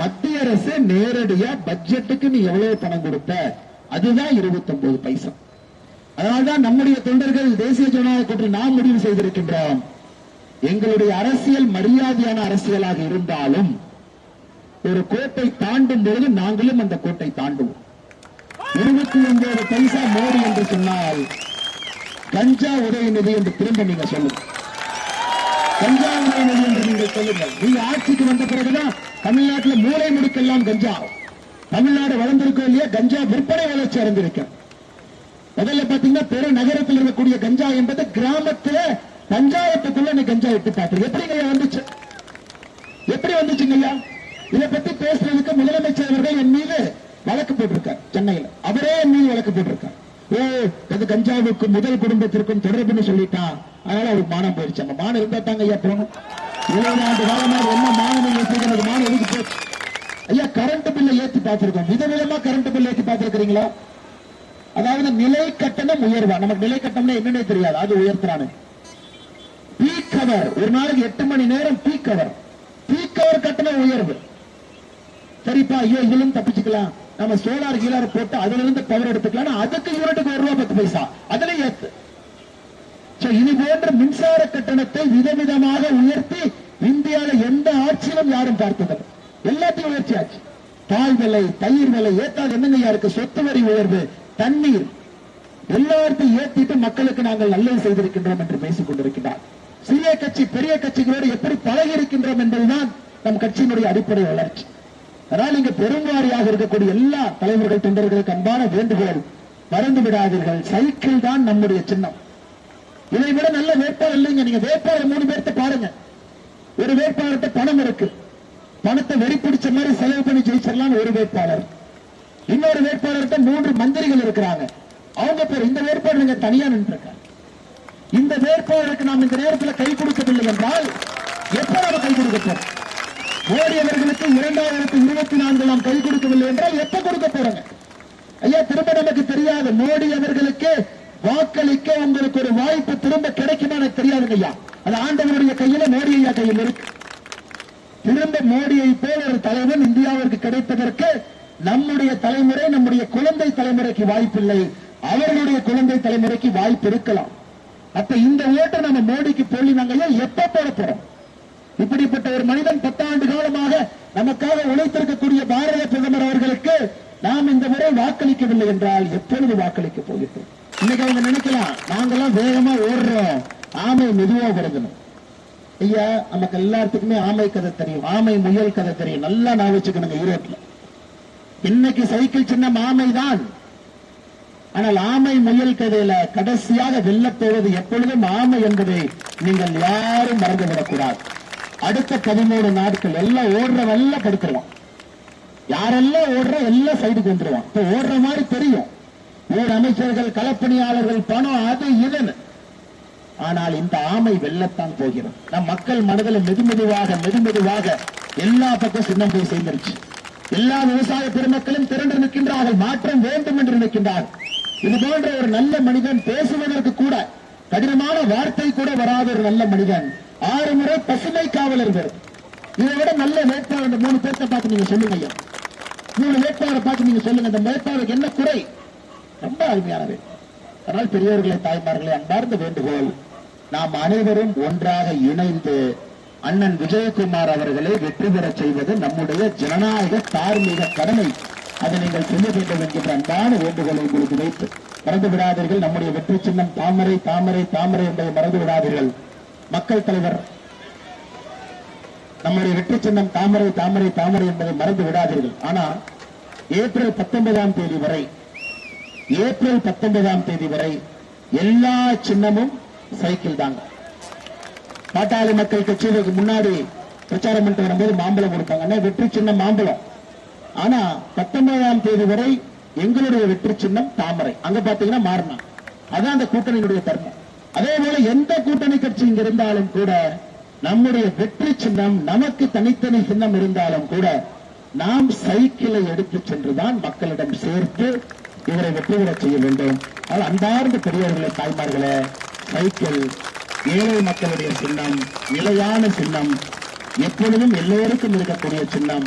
மத்திய அரசு நேரடியா பட்ஜெட்டுக்கு நீ எவ்வளவு பணம் கொடுத்த அதுதான் 29 பைசா. அதனால்தான் நம்முடைய தொண்டர்கள் தேசிய ஜனநாயக கூட்டணி நாம் முடிவு செய்திருக்கின்றோம். எங்களுடைய அரசியல் மரியாதையான அரசியலாக இருந்தாலும் ஒரு கோட்டை தாண்டும் பொழுது நாங்களும் அந்த கோட்டை தாண்டுவோம். இருபத்தி ஒன்பது பைசா மோடி என்று சொன்னால் கஞ்சா உதயநிதி என்று திரும்ப நீங்க சொல்லுங்க. கஞ்சா என்று நீங்கள் சொல்லுங்கள். நீங்க ஆட்சிக்கு வந்த பிறகுதான் தமிழ்நாட்டில் மூளை முடுக்கெல்லாம் கஞ்சா. தமிழ்நாடு வளர்ந்திருக்கோ இல்லையா கஞ்சா விற்பனை வளர்ச்சி அடைந்திருக்க முதல்ல பாத்தீங்கன்னா பெரு நகரத்தில் இருக்கக்கூடிய கஞ்சா என்பது கிராமத்துல பஞ்சாயத்துக்குள்ள நீ கஞ்சா எட்டு பார்த்து எப்படிங்க வந்துச்சு? எப்படி வந்துச்சுங்க இதை பத்தி பேசுறதுக்கு முதலமைச்சர் அவர்கள் என் மீது வழக்கு போட்டிருக்கார் சென்னையில். அவரே என் மீது வழக்கு போட்டிருக்கார். ஓ அது கஞ்சாவுக்கு முதல் குடும்பத்திற்கும் தொடர்புன்னு சொல்லிட்டான் அதனால அது மானம் போயிடுச்சு. அந்த மானம் இருந்தா தாங்க ஐயா போகணும். இருபது ஆண்டு காலமாக என்ன மானம் மானம் எதுக்கு போச்சு? ஐயா கரண்ட் பில்லை ஏத்தி பார்த்திருக்கோம். விதவிதமா கரண்ட் பில் ஏத்தி பார்த்திருக்கிறீங்களா? அதாவது நிலை கட்டணம் உயர்வா? நமக்கு நிலை கட்டணம்னா என்னன்னே தெரியாது. அது உயர்த்துறானு. பீக் கவர் ஒரு நாளைக்கு எட்டு மணி நேரம் பீக் கவர் பீக் கவர் கட்டணம் உயர்வு. சரிப்பா ஐயோ இதிலும் தப்பிச்சுக்கலாம். நம்ம சோலார் கீழார் போட்டு அதுல இருந்து பவர் எடுத்துக்கலாம். அதுக்கு யூனிட்டுக்கு ஒரு ரூபா பத்து பைசா. அதுல ஏத்து. இது போன்ற மின்சார கட்டணத்தை விதவிதமாக உயர்த்தி இந்தியாவில் எந்த ஆட்சியிலும் யாரும் பார்த்ததில்லை. எல்லாத்தையும் உயர்த்தியாச்சு. பால் விலை தயிர் விலை ஏத்தாது என்னங்க இருக்கு சொத்து வரி உயர்வு தண்ணீர். எல்லாத்தையும் ஏத்திட்டு மக்களுக்கு நாங்கள் நல்லது செய்திருக்கின்றோம் என்று பேசிக் கொண்டிருக்கிறார் சிறிய கட்சி பெரிய கட்சிகளோடு எப்படி பழகி இருக்கின்றோம் என்பதுதான் நம் கட்சியினுடைய அடிப்படை வளர்ச்சி. அதனால் இங்கு பெரும்பாரியாக இருக்கக்கூடிய எல்லா தலைவர்கள் தொண்டர்களுக்கு அன்பான வேண்டுகோள் மறந்து விடாதீர்கள் சைக்கிள் தான் நம்முடைய சின்னம். இதை விட நல்ல வேட்பாளர் இல்லைங்க. நீங்க வேட்பாளர் மூணு பேர்த்த பாருங்க. ஒரு வேட்பாளர்கிட்ட பணம் இருக்கு. பணத்தை வெறி பிடிச்ச மாதிரி செலவு பண்ணி ஜெயிச்சிடலாம் ஒரு வேட்பாளர். இன்னொரு வேட்பாளர்கிட்ட மூன்று மந்திரிகள் இருக்கிறாங்க. அவங்க பேர் இந்த வேட்பாளர் நீங்க தனியா நின்றுருக்காங்க. இந்த வேட்பாளருக்கு நாம் இந்த நேரத்தில் கை கொடுக்கவில்லை என்றால் எப்ப நாம கை கொடுக்க மோடி அவர்களுக்கு இரண்டாயிரத்தி இருபத்தி நான்கு நாம் கை கொடுக்கவில்லை என்றால் எப்ப கொடுக்க போறாங்க? ஐயா திரும்ப நமக்கு தெரியாது மோடி அவர்களுக்கு வாக்களிக்க உங்களுக்கு ஒரு வாய்ப்பு திரும்ப கிடைக்குமா எனக்கு தெரியாதுங்க ஐயா. அது ஆண்டவருடைய கையில மோடி ஐயா கையில் இருக்கு. திரும்ப மோடியை போல ஒரு தலைவன் இந்தியாவிற்கு கிடைப்பதற்கு நம்முடைய தலைமுறை நம்முடைய குழந்தை தலைமுறைக்கு வாய்ப்பில்லை. அவர்களுடைய குழந்தை தலைமுறைக்கு வாய்ப்பு இருக்கலாம். அப்ப இந்த ஓட்டை நம்ம மோடிக்கு போலினாங்க ஐயா எப்ப போட போறோம்? இப்படிப்பட்ட ஒரு மனிதன் பத்தாண்டு காலமாக நமக்காக உழைத்திருக்கக்கூடிய பாரத பிரதமர் அவர்களுக்கு நாம் இந்த முறை வாக்களிக்கவில்லை என்றால் எப்பொழுது வாக்களிக்க போகிறோம்? இன்னைக்கு அவங்க நினைக்கலாம் நாங்கெல்லாம் வேகமா ஓடுறோம். ஆமை மெதுவா விரதணும் ஐயா நமக்கு எல்லாத்துக்குமே ஆமை கதை தெரியும். ஆமை முயல் கதை தெரியும். நல்லா நான் வச்சுக்கணுங்க ஈரோட்ல இன்னைக்கு சைக்கிள் சின்னம் ஆமை தான் ஆனால் ஆமை முயல் கதையில கடைசியாக வெல்லப்போவது எப்பொழுதும் ஆமை என்பதை நீங்கள் யாரும் மறந்துவிடக்கூடாது. அடுத்த பதிமூணு நாட்கள் எல்லாம் ஓடுறவெல்லாம் படுத்துருவான். யாரெல்லாம் ஓடுற எல்லாம் சைடுக்கு வந்துருவான். இப்ப ஓடுற மாதிரி தெரியும். ஊர் அமைச்சர்கள் களப்பணியாளர்கள் பணம் அது இதன் ஆனால் இந்த ஆமை வெல்லத்தான் போகிறது. நம் மக்கள் மனதில் மெதுமெதுவாக மெதுமெதுவாக எல்லா பக்கம் சின்னம் போய் சேர்ந்துருச்சு. எல்லா விவசாய பெருமக்களும் திரண்டு நிற்கின்றார்கள். மாற்றம் வேண்டும் என்று நிற்கின்றார்கள் இது போன்ற ஒரு நல்ல மனிதன் பேசுவதற்கு கூட கடினமான வார்த்தை கூட வராத ஒரு நல்ல மனிதன் ஆறு முறை பசுமை காவலர் இதை விட நல்ல வேட்பாளர் மூணு பேர்த்த பார்த்து நீங்க சொல்லுங்க மூணு வேட்பாளரை பார்த்து நீங்க சொல்லுங்க. இந்த வேட்பாளருக்கு என்ன குறை? ரொம்ப அருமையானது. அதனால் பெரியவர்களே தாய்மார்களே அன்பார்ந்த வேண்டுகோள் நாம் அனைவரும் ஒன்றாக இணைந்து அண்ணன் விஜயகுமார் அவர்களை வெற்றி பெறச் செய்வது நம்முடைய ஜனநாயக தார்மீக கடமை. அதை நீங்கள் செய்ய வேண்டும் என்கின்ற அன்பான வேண்டுகோளை உங்களுக்கு வைத்து மறந்து விடாதீர்கள். நம்முடைய வெற்றி சின்னம் தாமரை தாமரை தாமரை என்பதை மறந்து விடாதீர்கள். மக்கள் தலைவர் நம்முடைய வெற்றி சின்னம் தாமரை தாமரை தாமரை என்பதை மறந்து விடாதீர்கள். ஆனா ஏப்ரல் பத்தொன்பதாம் தேதி வரை ஏப்ரல் பத்தொன்பதாம் தேதி வரை எல்லா சின்னமும் சைக்கிள் தாங்க. பாட்டாளி மக்கள் கட்சிகளுக்கு முன்னாடி பிரச்சாரம் பண்ணிட்டு வரும்போது மாம்பழம் கொடுப்பாங்க வெற்றி சின்னம் மாம்பழம். ஆனா பத்தொன்பதாம் தேதி வரை எங்களுடைய வெற்றி சின்னம் தாமரை. அங்க பாத்தீங்கன்னா மாறினா அதான் அந்த கூட்டணியினுடைய தர்மம். அதே போல எந்த கூட்டணி கட்சி இங்க இருந்தாலும் கூட நம்முடைய வெற்றி சின்னம் நமக்கு தனித்தனி சின்னம் இருந்தாலும் கூட நாம் சைக்கிளை எடுத்து சென்றுதான் மக்களிடம் சேர்த்து இவரை வெற்றி செய்ய வேண்டும். அது அன்பார்ந்த பெரியவர்களே தாய்மார்களே சைக்கிள் ஏழை மக்களுடைய சின்னம் நிலையான சின்னம் எப்பொழுதும் எல்லோருக்கும் இருக்கக்கூடிய சின்னம்.